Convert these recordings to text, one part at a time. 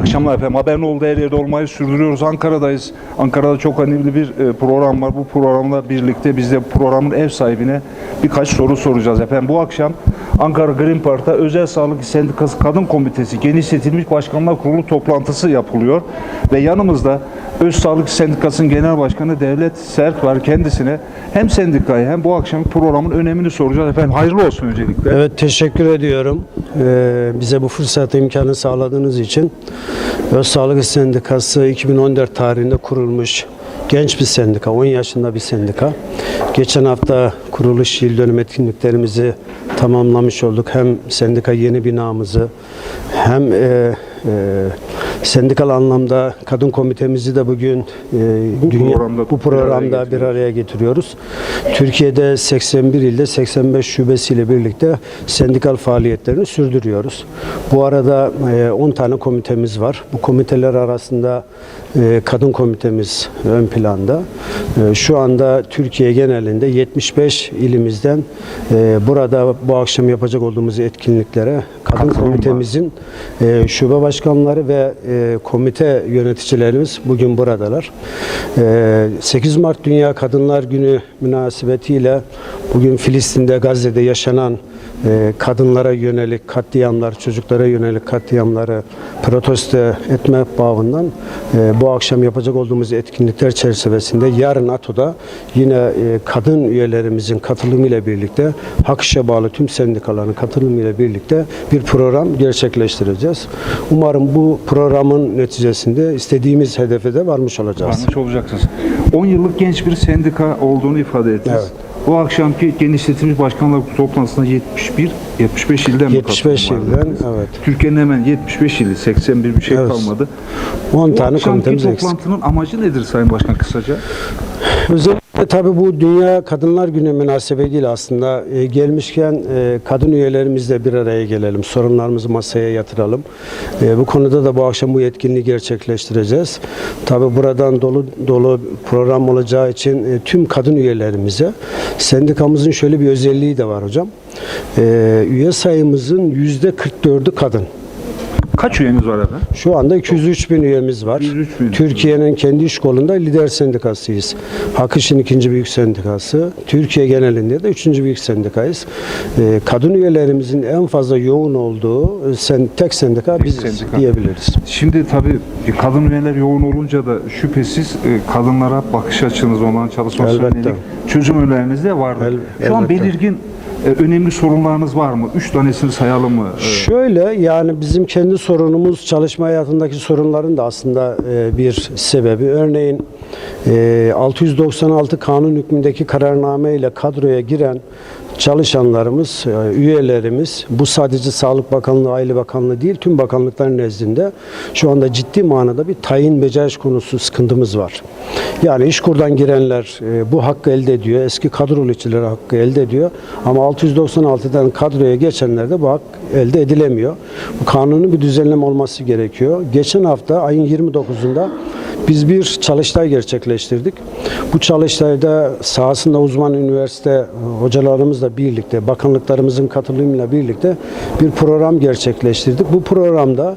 İyi akşamlar efendim. Haberin olduğu her yerde olmayı sürdürüyoruz. Ankara'dayız. Ankara'da çok önemli bir e, program var. Bu programla birlikte biz de programın ev sahibine birkaç soru soracağız efendim. Bu akşam Ankara Green Park'ta Özel Sağlık Sendikası Kadın Komitesi genişletilmiş başkanlar kurulu toplantısı yapılıyor. Ve yanımızda Öz Sağlık Sendikası'nın Genel Başkanı Devlet Sert var. Kendisine hem sendikayı hem bu akşam programın önemini soracağız efendim. Hayırlı olsun öncelikle. Evet teşekkür ediyorum. Ee, bize bu fırsatı imkanı sağladığınız için. Öz Sağlık Sendikası 2014 tarihinde kurulmuş genç bir sendika, 10 yaşında bir sendika. Geçen hafta kuruluş yıl dönüm etkinliklerimizi tamamlamış olduk. Hem sendika yeni binamızı hem e, e, sendikal anlamda kadın komitemizi de bugün e, dünya- programda bu bir araya programda bir araya getiriyoruz. Türkiye'de 81 ilde 85 şubesiyle birlikte sendikal faaliyetlerini sürdürüyoruz. Bu arada e, 10 tane komitemiz var. Bu komiteler arasında e, kadın komitemiz ön planda. E, Şu anda Türkiye genelinde 75 ilimizden e, burada bu akşam yapacak olduğumuz etkinliklere kadın Katılım komitemizin e, şube başkanları ve e, komite yöneticilerimiz bugün buradalar. E, 8 Mart Dünya Kadınlar Günü münasebetiyle bugün Filistin'de Gazze'de yaşanan kadınlara yönelik katliamlar, çocuklara yönelik katliamları protesto etme bağından e, bu akşam yapacak olduğumuz etkinlikler çerçevesinde yarın ATO'da yine e, kadın üyelerimizin katılımıyla birlikte hak işe bağlı tüm sendikaların katılımıyla birlikte bir program gerçekleştireceğiz. Umarım bu programın neticesinde istediğimiz hedefe de varmış olacağız. Varmış olacaksınız. 10 yıllık genç bir sendika olduğunu ifade ettiniz. Evet. Bu akşamki genişletilmiş başkanlar toplantısında 71, 75 ilden mi 75 katılım vardı? ilden, evet. Türkiye'nin hemen 75 ili, 81 bir şey Evet. kalmadı. 10 Bu tane komitemiz eksik. toplantının amacı nedir Sayın Başkan kısaca? Özellikle tabii bu Dünya Kadınlar Günü münasebetiyle aslında e, gelmişken e, kadın üyelerimizle bir araya gelelim, sorunlarımızı masaya yatıralım. E, bu konuda da bu akşam bu etkinliği gerçekleştireceğiz. Tabii buradan dolu dolu program olacağı için e, tüm kadın üyelerimize sendikamızın şöyle bir özelliği de var hocam. E, üye sayımızın yüzde 44'ü kadın. Kaç üyeniz var efendim? Şu anda 203 bin üyemiz var. 203 bin. Türkiye'nin kendi iş kolunda lider sendikasıyız. Hak İş'in ikinci büyük sendikası. Türkiye genelinde de üçüncü büyük sendikayız. Ee, kadın üyelerimizin en fazla yoğun olduğu e, sen, tek sendika Tek biziz sendika. diyebiliriz. Şimdi tabii e, kadın üyeler yoğun olunca da şüphesiz e, kadınlara bakış açınız olan çalışma Elbette. çözüm önerileriniz de vardır. El- Şu an belirgin önemli sorunlarınız var mı? Üç tanesini sayalım mı? E, Şöyle yani bizim kendi sorunumuz çalışma hayatındaki sorunların da aslında e, bir sebebi. Örneğin e, 696 kanun hükmündeki kararname ile kadroya giren çalışanlarımız, e, üyelerimiz bu sadece Sağlık Bakanlığı, Aile Bakanlığı değil tüm bakanlıkların nezdinde şu anda ciddi manada bir tayin beceriş konusu sıkıntımız var. Yani işkurdan girenler e, bu hakkı elde ediyor. Eski kadrolu işçiler hakkı elde ediyor. Ama 696'dan kadroya geçenler de bu hak elde edilemiyor. Bu kanunun bir düzenleme olması gerekiyor. Geçen hafta ayın 29'unda biz bir çalıştay gerçekleştirdik. Bu çalıştayda sahasında uzman üniversite hocalarımızla birlikte, bakanlıklarımızın katılımıyla birlikte bir program gerçekleştirdik. Bu programda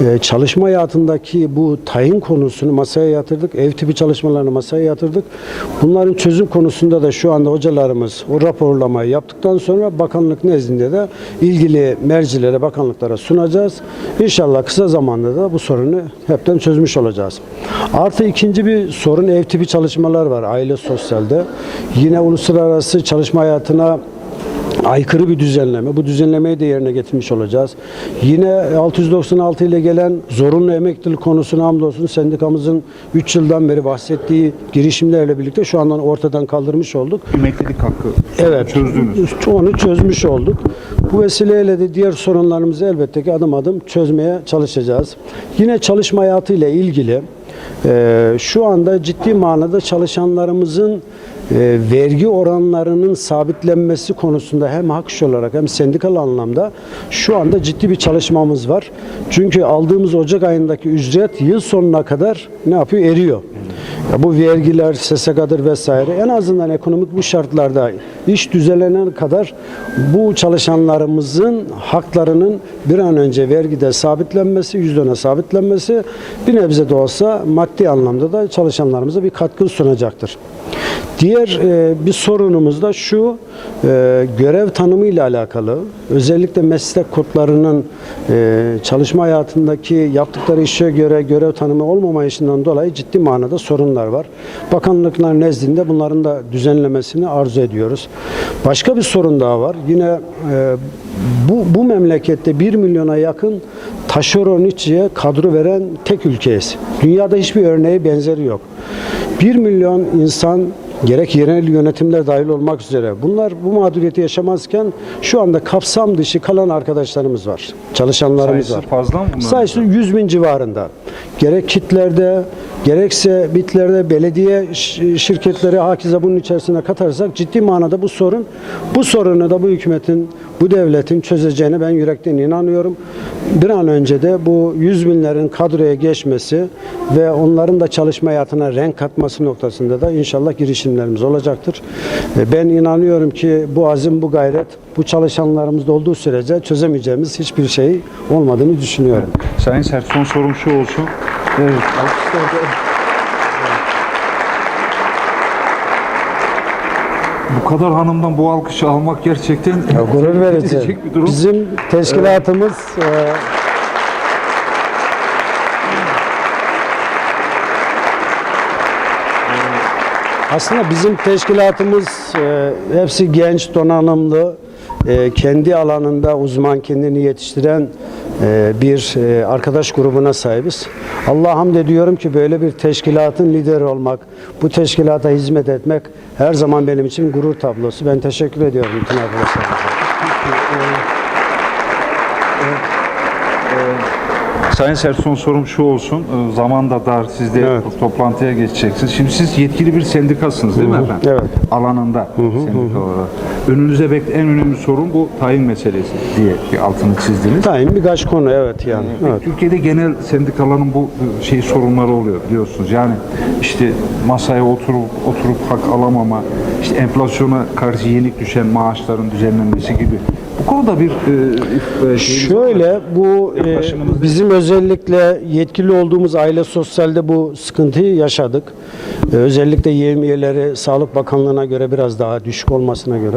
e, çalışma hayatındaki bu tayin konusunu masaya yatırdık. Ev tipi çalışmalarını masaya yatırdık. Bunların çözüm konusunda da şu anda hocalarımız o raporlamayı yaptıktan sonra bakanlık nezdinde de ilgili mercilere, bakanlıklara sunacağız. İnşallah kısa zamanda da bu sorunu hepten çözmüş olacağız. Artı ikinci bir sorun ev tipi çalışmalar var aile sosyalde. Yine uluslararası çalışma hayatına aykırı bir düzenleme. Bu düzenlemeyi de yerine getirmiş olacağız. Yine 696 ile gelen zorunlu emeklilik konusunu hamdolsun sendikamızın 3 yıldan beri bahsettiği girişimlerle birlikte şu andan ortadan kaldırmış olduk. emeklilik hakkı Evet. çözdünüz. Onu çözmüş olduk. Bu vesileyle de diğer sorunlarımızı elbette ki adım adım çözmeye çalışacağız. Yine çalışma hayatıyla ilgili e, şu anda ciddi manada çalışanlarımızın e, vergi oranlarının sabitlenmesi konusunda hem hak olarak hem sendikal anlamda şu anda ciddi bir çalışmamız var. Çünkü aldığımız Ocak ayındaki ücret yıl sonuna kadar ne yapıyor? Eriyor. Ya bu vergiler, SSK'dır vesaire en azından ekonomik bu şartlarda iş düzelene kadar bu çalışanlarımızın haklarının bir an önce vergide sabitlenmesi, %10'a sabitlenmesi bir nebze de olsa maddi anlamda da çalışanlarımıza bir katkı sunacaktır. Diğer e, bir sorunumuz da şu, e, görev tanımı ile alakalı. Özellikle meslek kodlarının e, çalışma hayatındaki yaptıkları işe göre görev tanımı olmamayışından dolayı ciddi manada sorunlar var. Bakanlıklar nezdinde bunların da düzenlemesini arzu ediyoruz. Başka bir sorun daha var. Yine e, bu, bu memlekette 1 milyona yakın taşeron işçiye kadro veren tek ülkeyiz. Dünyada hiçbir örneği benzeri yok. 1 milyon insan gerek yerel yönetimler dahil olmak üzere bunlar bu mağduriyeti yaşamazken şu anda kapsam dışı kalan arkadaşlarımız var. Çalışanlarımız Sayısı var. fazla mı bunların? Sayısı 100 bin civarında. Gerek kitlerde, gerekse bitlerde, belediye şirketleri hakize bunun içerisine katarsak ciddi manada bu sorun, bu sorunu da bu hükümetin, bu devletin çözeceğine ben yürekten inanıyorum. Bir an önce de bu 100 binlerin kadroya geçmesi ve onların da çalışma hayatına renk katması noktasında da inşallah girişimlerimiz olacaktır. E, Ben inanıyorum ki bu azim, bu gayret, bu çalışanlarımızda olduğu sürece çözemeyeceğimiz hiçbir şey olmadığını düşünüyorum. Sayın Sert son sorum şu olsun. Evet. alkışlar. Bu kadar hanımdan bu alkışı almak gerçekten Ya, gurur verici. edecek bir durum. Bizim teşkilatımız e, aslında bizim teşkilatımız e, hepsi genç, donanımlı, e, kendi alanında uzman, kendini yetiştiren bir e, arkadaş grubuna sahibiz. Allah'a hamd ediyorum ki böyle bir teşkilatın lideri olmak, bu teşkilata hizmet etmek her zaman benim için gurur tablosu. Ben teşekkür ediyorum bütün arkadaşlarıma. Sayın Sert son sorum şu olsun. Ee, Zaman da dar. Siz de Evet. toplantıya geçeceksiniz. Şimdi siz yetkili bir sendikasınız değil mi efendim? Evet. Alanında sendika olarak. Önünüze bek en önemli sorun bu tayin meselesi diye bir altını çizdiniz. Tayin birkaç konu evet yani. Evet. Türkiye'de genel sendikaların bu şey sorunları oluyor biliyorsunuz. Yani işte masaya oturup oturup hak alamama, işte enflasyona karşı yenik düşen maaşların düzenlenmesi gibi. Bu konuda bir e, e, mı? Şöyle bu e, bizim özellikle yetkili olduğumuz aile sosyalde bu sıkıntıyı yaşadık. E, özellikle yevmiyeleri Sağlık Bakanlığı'na göre biraz daha düşük olmasına göre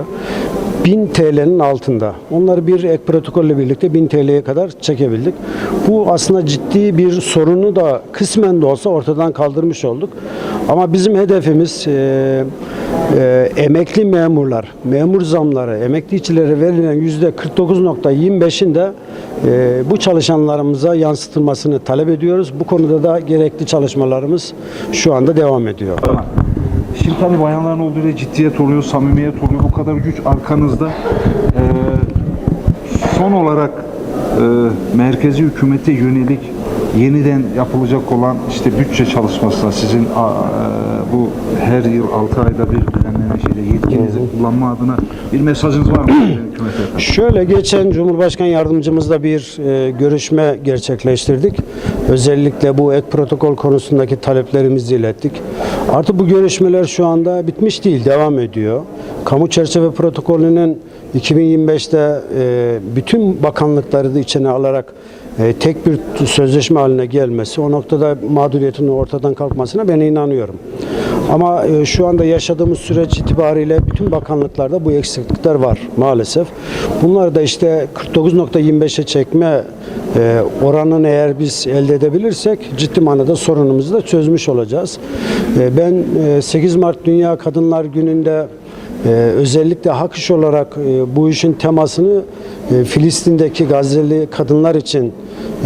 1000 TL'nin altında. Onları bir ek protokolle birlikte 1000 TL'ye kadar çekebildik. Bu aslında ciddi bir sorunu da kısmen de olsa ortadan kaldırmış olduk. Ama bizim hedefimiz e, e, emekli memurlar, memur zamları, emekli işçilere verilen yüzde 49.25'in de e, bu çalışanlarımıza yansıtılmasını talep ediyoruz. Bu konuda da gerekli çalışmalarımız şu anda devam ediyor. Şimdi tabii bayanların olduğu yerde ciddiyet oluyor, samimiyet oluyor. Bu kadar güç arkanızda. Ee, son olarak e, merkezi hükümete yönelik yeniden yapılacak olan işte bütçe çalışması sizin e, bu her yıl 6 ayda bir düzenlenen şeyde yetkinizi kullanma adına bir mesajınız var mı hükümete? Şöyle geçen Cumhurbaşkanı yardımcımızla bir e, görüşme gerçekleştirdik. Özellikle bu ek protokol konusundaki taleplerimizi ilettik. Artık bu görüşmeler şu anda bitmiş değil, devam ediyor. Kamu çerçeve protokolünün 2025'te e, bütün bakanlıkları da içine alarak e, tek bir sözleşme haline gelmesi, o noktada mağduriyetin ortadan kalkmasına ben inanıyorum. Ama e, şu anda yaşadığımız süreç itibariyle bütün bakanlıklarda bu eksiklikler var maalesef. Bunları da işte 49.25'e çekme e, oranını eğer biz elde edebilirsek ciddi manada sorunumuzu da çözmüş olacağız. E, ben e, 8 Mart Dünya Kadınlar Günü'nde ee, özellikle hak iş olarak e, bu işin temasını e, Filistin'deki Gazze'li kadınlar için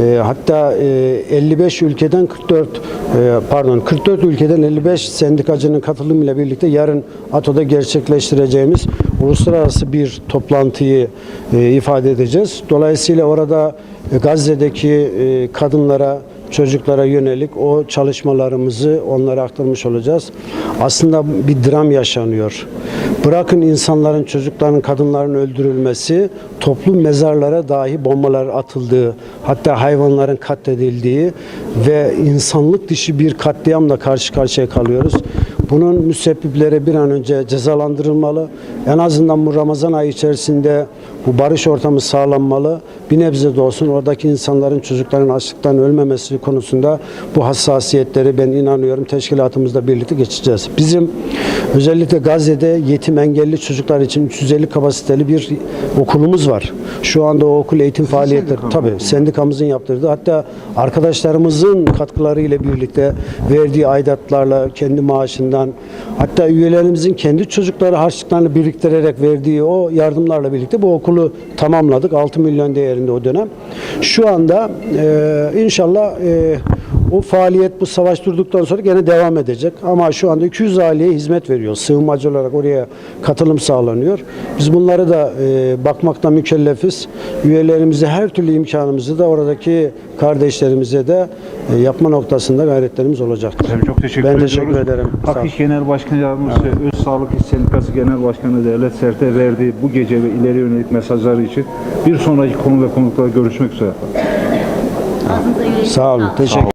e, hatta e, 55 ülkeden 44 e, pardon 44 ülkeden 55 sendikacının katılımıyla birlikte yarın ATO'da gerçekleştireceğimiz uluslararası bir toplantıyı e, ifade edeceğiz. Dolayısıyla orada e, Gazze'deki e, kadınlara çocuklara yönelik o çalışmalarımızı onlara aktarmış olacağız. Aslında bir dram yaşanıyor. Bırakın insanların, çocukların, kadınların öldürülmesi, toplu mezarlara dahi bombalar atıldığı, hatta hayvanların katledildiği ve insanlık dışı bir katliamla karşı karşıya kalıyoruz. Bunun müsebbipleri bir an önce cezalandırılmalı. En azından bu Ramazan ayı içerisinde bu barış ortamı sağlanmalı. Bir nebze de olsun oradaki insanların, çocukların açlıktan ölmemesi konusunda bu hassasiyetleri ben inanıyorum teşkilatımızla birlikte geçeceğiz. Bizim özellikle Gazze'de yetim engelli çocuklar için 350 kapasiteli bir okulumuz var. Şu anda o okul eğitim faaliyetleri tabii sendikamızın yaptırdığı hatta arkadaşlarımızın katkılarıyla birlikte verdiği aidatlarla kendi maaşından hatta üyelerimizin kendi çocukları harçlıklarını biriktirerek verdiği o yardımlarla birlikte bu okulu tamamladık. 6 milyon değerinde o dönem. Şu anda e, inşallah e, o faaliyet bu savaş durduktan sonra gene devam edecek. Ama şu anda 200 aileye hizmet veriyor. Sığınmacı olarak oraya katılım sağlanıyor. Biz bunları da e, bakmakta mükellefiz. Üyelerimize her türlü imkanımızı da oradaki kardeşlerimize de e, yapma noktasında gayretlerimiz olacaktır. Efendim çok teşekkür Ben ediyoruz. teşekkür ederim. İş Genel Başkan Yardımcısı Öz Sağlık İş Sendikası Genel Başkanı Devlet Sert'e verdiği bu gece ve ileri yönelik mesajları için bir sonraki konu ve konuklarla görüşmek üzere. Sağ olun. Teşekkür